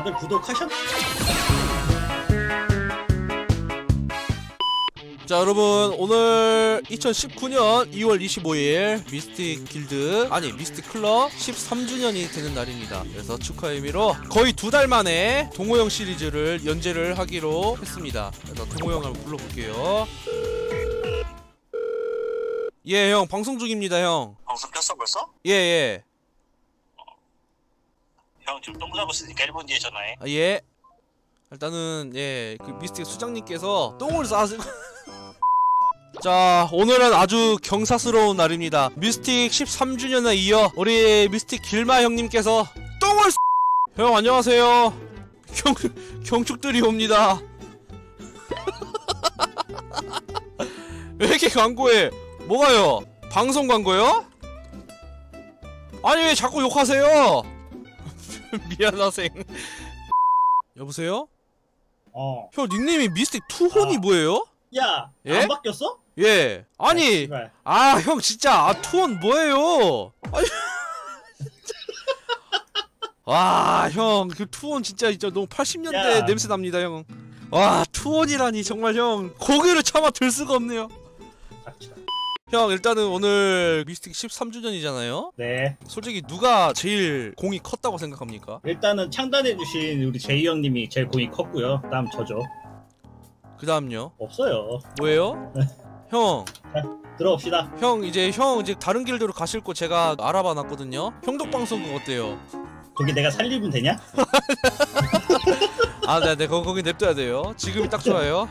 다들 구독하셨? 자 여러분 오늘 2019년 2월 25일 미스틱 길드 아니 미스틱 클럽 13주년이 되는 날입니다 그래서 축하 의미로 거의 두 달 만에 동호형 시리즈를 연재를 하기로 했습니다 그래서 동호형 한번 불러볼게요 예 형 방송 중입니다 형 방송 켰어 벌써? 예예 형 지금 똥 싸고 있으니까 1분 뒤에 전화해. 아, 예. 일단은 예그 미스틱 수장님께서 똥을 싸시고 자 오늘은 아주 경사스러운 날입니다. 미스틱 13주년에 이어 우리 미스틱 길마 형님께서 똥을 형 안녕하세요. 경, 경축들이 옵니다. 왜 이렇게 광고해? 뭐가요? 방송 광고요? 아니 왜 자꾸 욕하세요 미안하생 여보세요? 어. 형 닉네임이 미스틱 투혼이 아. 뭐예요? 야, 예? 안 바뀌었어? 예 아니 씨발. 아형 진짜 아 투혼 뭐예요? 아니 와 형 그 투혼 진짜 진짜 너무 80년대 야. 냄새 납니다 형. 와 투혼이라니 정말 형 고개를 참아 들 수가 없네요. 닥쳐. 형 일단은 오늘 미스틱 13주년이잖아요. 네. 솔직히 누가 제일 공이 컸다고 생각합니까? 일단은 창단해주신 우리 제이 형님이 제일 공이 컸고요. 다음 저죠. 그 다음요 없어요. 뭐예요? 형 들어옵시다. 형 이제 형 이제 다른 길드로 가실 거 제가 알아봐 놨거든요. 형독 방송국 어때요? 거기 내가 살리면 되냐? 아, 네, 네, 거, 거기 냅둬야 돼요. 지금이 딱 좋아요.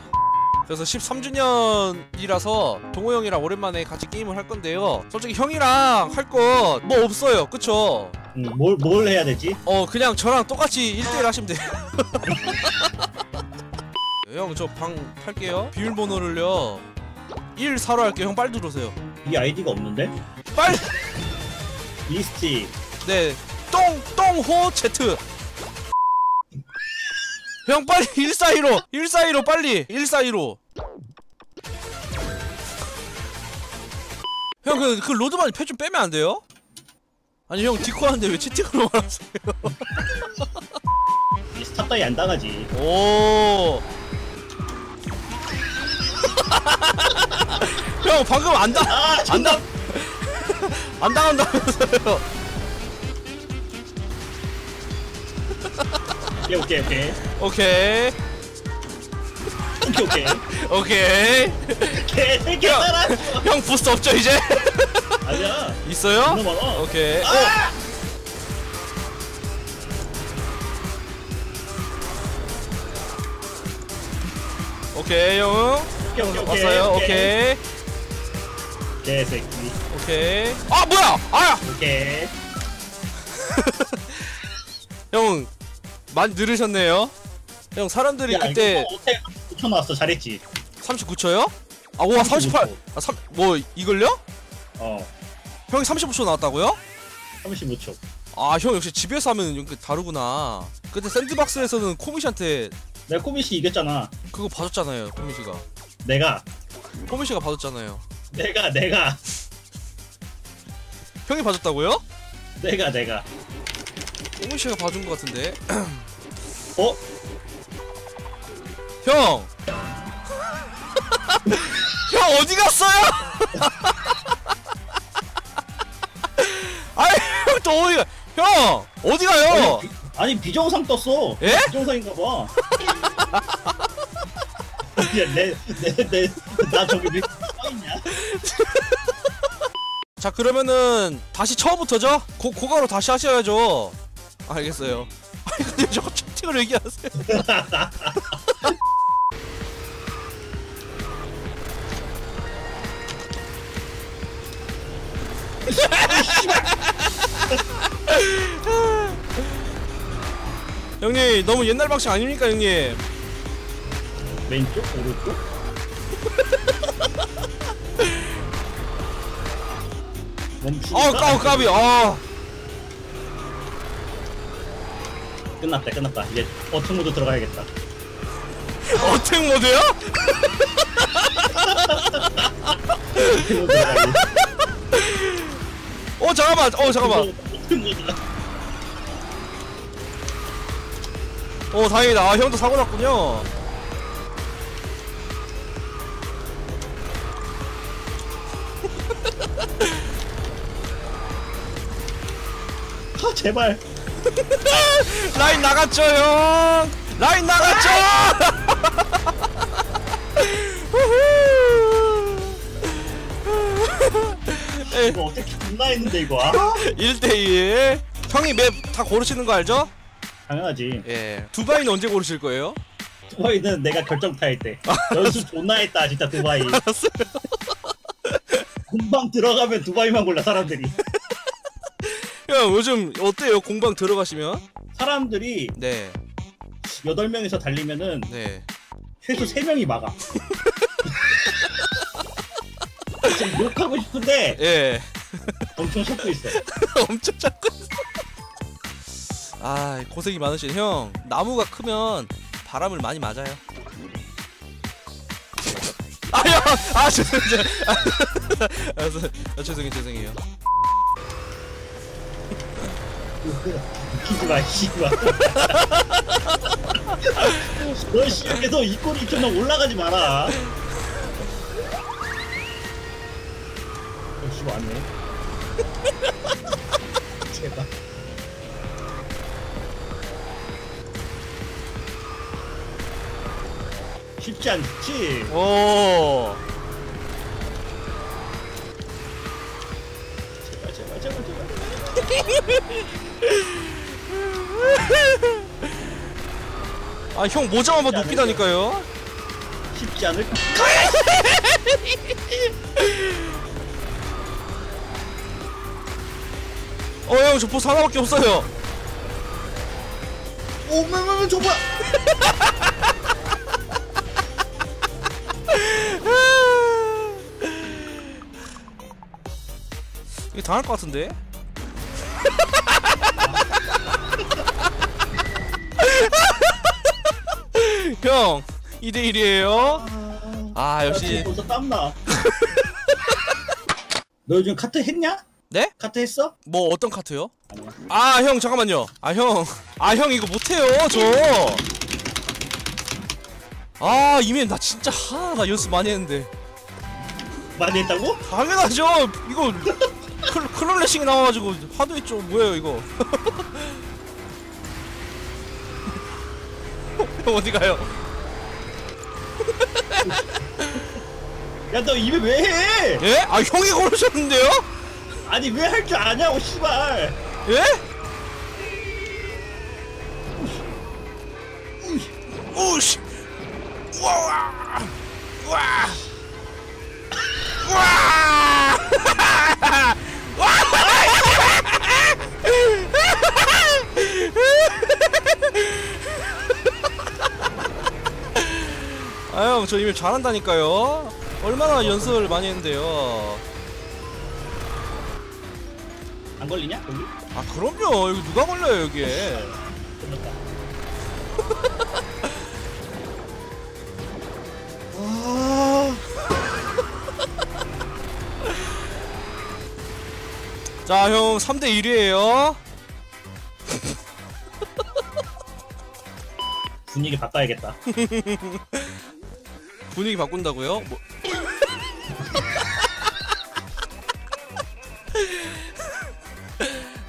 그래서 13주년이라서 동호 형이랑 오랜만에 같이 게임을 할 건데요. 솔직히 형이랑 할 거 뭐 없어요. 그쵸? 음, 뭘, 뭘 해야 되지? 어, 그냥 저랑 똑같이 1대1 하시면 돼요. 형, 저 방 팔게요. 비밀번호를요. 1, 4로 할게요. 형, 빨리 들어오세요. 이 아이디가 없는데? 빨리! 리스틱. 네. 똥, 똥호 제트. 형, 빨리 142로! 142로 빨리! 142 형, 그, 그 로드만 패좀 빼면 안 돼요? 아니, 형, 디코 하는데 왜 채팅으로 말하세요? 이 스탑 따위 안 당하지. 오. 형, 방금 안 당, 아, 안. 당, 안 당한다면서요. 오케이, 오케이, 오케이. 오케이. 오케이, 오케이. 오케이. 개새끼야, 야. 따라! 형, 부스트 없죠, 이제? 아니야. 있어요? 너무 많아. 오케이. 어. 아! 오케이 형. 오케이, 오케이, 오케이. 왔어요. 오케이. 개새끼. 오케이. 아 뭐야? 아! 오케이. 형 많이 늘으셨네요. 형 사람들이 그때 이거 어떻게 5초 나왔어. 잘했지. 39초요? 아, 와 38. 아, 3, 뭐 이걸요? 어. 형이 35초 나왔다고요? 35초. 아, 형 역시 집에서 하면 이렇게 다르구나. 그때 샌드박스에서는 코미씨한테 내가 코미씨 이겼잖아. 그거 봐줬잖아요, 코미씨가. 내가. 코미씨가 봐줬잖아요. 내가, 내가. 형이 봐줬다고요? 내가, 내가. 코미씨가 봐준 것 같은데. 어? 형! 형 어디 갔어요? 아니 형또 어디 가? 형 어디 가요? 아니, 비, 아니 비정상 떴어. 예? 비정상인가 봐. 야, 내, 내, 내, 나 저기 왜 써있냐? 자 그러면은 다시 처음부터죠? 고, 고가로 다시 하셔야죠. 알겠어요. 아니 근데 저거 채팅을 얘기하세요. 형님 너무 옛날 방식 아닙니까 형님? 왼쪽? 오른쪽? 멈추. 아 까비 까비 아 끝났다, 끝났다. 이제 어트 모드 들어가야겠다. 어택 모드요? 어트 모드 들어가야겠다. 어 잠깐만. 어 잠깐만. 어 다행이다. 아 형도 사고 났군요. 아 제발. 라인 나갔죠 형? 라인 나갔죠 이거 어떻게 존나 했는데 이거? 아? 1대1 형이 맵 다 고르시는 거 알죠? 당연하지. 예. 두바이는 언제 고르실 거예요? 두바이는 내가 결정타 할때. 연습 존나 했다 진짜 두바이. 알았어요. 금방 들어가면 두바이만 골라 사람들이. 형 요즘 어때요? 공방 들어가시면? 사람들이 네. 8명이서 달리면은 네. 최소 3명이 막아 지금 욕하고 싶은데 예. 엄청 속고 있어 엄청 잡고 있어. 아 고생이 많으신 형. 나무가 크면 바람을 많이 맞아요. 아형! 아 죄송해요. 아, 아, 죄송해요. 죄송해요. 웃기지 마 씨발 너 씨, 계속 이 꼴이 존나 올라가지 마라 어, 씨 왔네. 제발. 쉽지 않지? 오. 제발 제발 제발 제발. 아 형 모자만 봐도 웃기다니까요. 쉽지 않을 어형 저 보스 하나밖에 없어요. 오메메메 저봐 이게 당할 것 같은데? 형 2대1이에요. 아 역시. 벌써 땀나. 너 요즘 카트 했냐? 네? 카트 했어? 뭐 어떤 카트요? 아 형 잠깐만요 아 형 아 형 이거 못해요 저아 이면 나 진짜 하나 연습 많이 했는데 많이 했다고? 당연하죠 이거 클, 클롤래싱이 나와가지고 하도 했죠 뭐예요 이거 형 어디 가요? 야 너 입에 왜 해? 예? 아 형이 고르셨는데요? 아니 왜 할 줄 아냐고 씨발. 예? 오씨. 와와. 와. 와! 아형 저 이미 잘한다니까요. 얼마나 연습을 많이 했는데요 걸리냐? 거기? 아 그럼요 여기 누가 걸려요 여기에 끝났다 자형 3대 1이에요 분위기 바꿔야겠다 분위기 바꾼다고요? 뭐...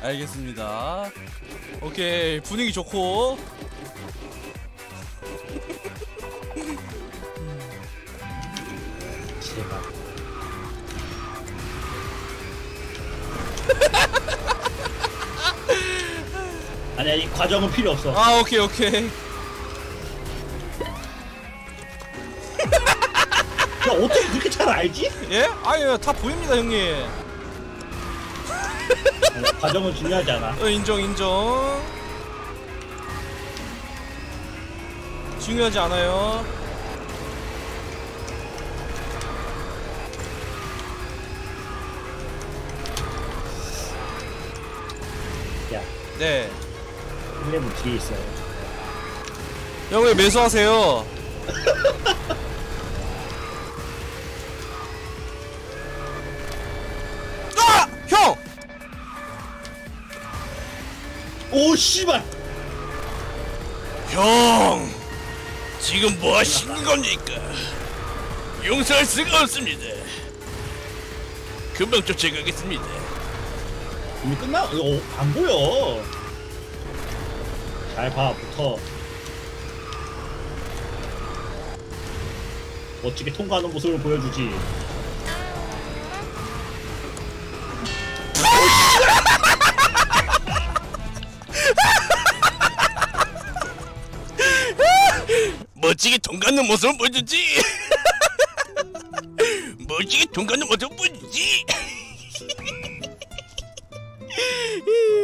알겠습니다. 오케이 분위기 좋고 제발 아니야 이 과정은 필요 없어 아 오케이 오케이 야 어떻게 그렇게 잘 알지? 예? 아유 다 보입니다 형님. 과정은 중요하지 않아 어, 인정 인정. 중요하지 않아요. 야 네. 플레이브 뒤에 있어요 형 왜 매수하세요? 오 씨발 형, 지금 뭐 하시는 겁니까? 용서할 수가 없습니다. 금방 쫓아가겠습니다. 이미 끝나? 어, 안 보여. 잘 봐, 붙어. 멋지게 통과하는 모습을 보여주지. 멋지게 돈 갖는 모습을 보여주지. 멋지게 돈 갖는 모습을 보여주지.